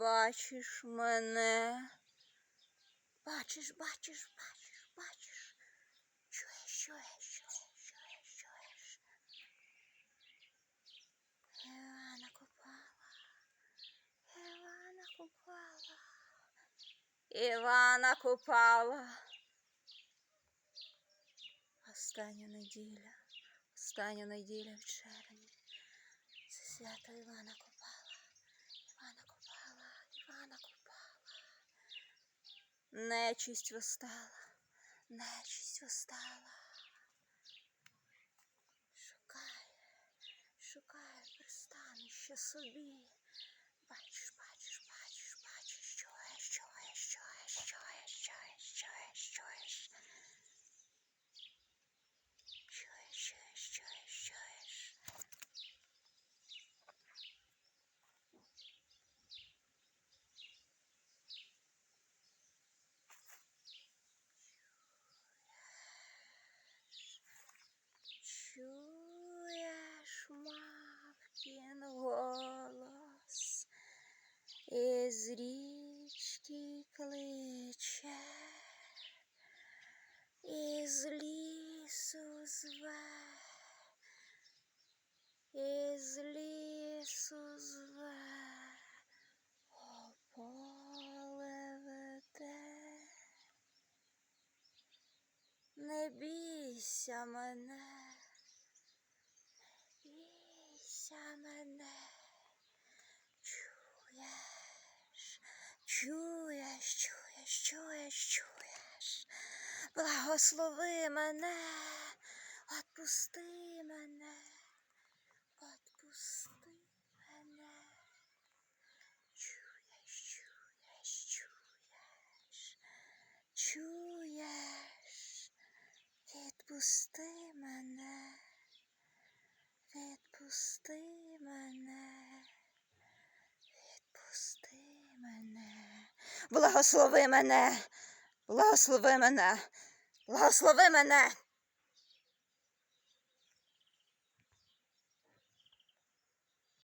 бачиш мене? Бачиш, бачиш, бачиш, бачиш. Чуєш, чуєш, чуєш, чуєш, чуєш. Івана Купала. Івана Купала. Івана Купала. Остання неділя. Остання неділя в червні. Це свято Івана Купала. Івана упала. Нечисть вистала, нечисть восстала. Шукає, шукає пристанище собі. Бачиш, бачиш, бачиш, бачиш, чуєш, чуєш, чуєш, чуєш, чуєш, чуєш, чуєш. Чуєш, чуєш, чуєш, чуєш. Чуєш мавкін голос із річки кличе, із лісу зве, із лісу зве, о поле веде. Не бійся мене, не бійся мене, чуєш, чуєш, чуєш, чуєш, чуєш, благослови мене, отпусти мене, отпусти мене, чуєш, чуєш, чуєш, чуєш. Відпусти мене, відпусти мене, відпусти мене, благослови мене, благослови мене, благослови мене.